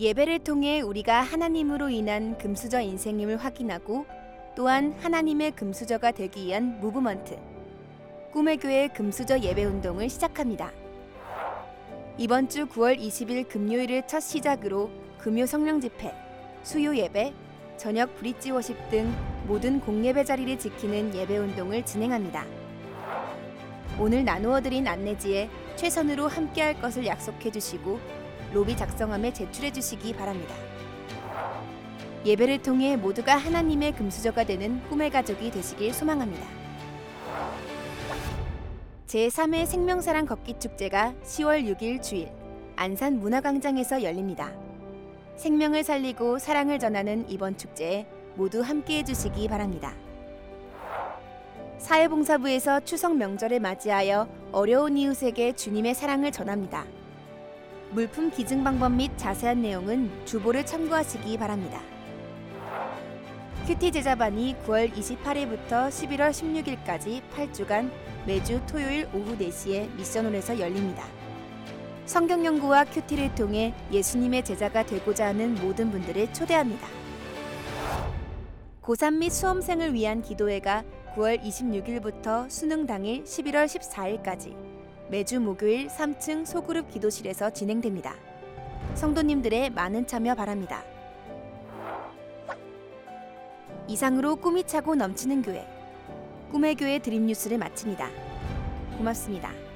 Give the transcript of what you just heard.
예배를 통해 우리가 하나님으로 인한 금수저 인생임을 확인하고 또한 하나님의 금수저가 되기 위한 무브먼트 꿈의 교회 금수저 예배 운동을 시작합니다. 이번 주 9월 20일 금요일을 첫 시작으로 금요 성령 집회, 수요 예배, 저녁 브릿지 워십 등 모든 공예배 자리를 지키는 예배 운동을 진행합니다. 오늘 나누어 드린 안내지에 최선으로 함께할 것을 약속해 주시고 로비 작성함에 제출해 주시기 바랍니다. 예배를 통해 모두가 하나님의 금수저가 되는 꿈의 가족이 되시길 소망합니다. 제3회 생명사랑 걷기 축제가 10월 6일 주일 안산 문화광장에서 열립니다. 생명을 살리고 사랑을 전하는 이번 축제에 모두 함께해 주시기 바랍니다. 사회봉사부에서 추석 명절을 맞이하여 어려운 이웃에게 주님의 사랑을 전합니다. 물품 기증 방법 및 자세한 내용은 주보를 참고하시기 바랍니다. 큐티 제자반이 9월 28일부터 11월 16일까지 8주간 매주 토요일 오후 4시에 미션홀에서 열립니다. 성경 연구와 큐티를 통해 예수님의 제자가 되고자 하는 모든 분들을 초대합니다. 고3 및 수험생을 위한 기도회가 9월 26일부터 수능 당일 11월 14일까지 매주 목요일 3층 소그룹 기도실에서 진행됩니다. 성도님들의 많은 참여 바랍니다. 이상으로 꿈이 차고 넘치는 교회 꿈의 교회 드림 뉴스를 마칩니다. 고맙습니다.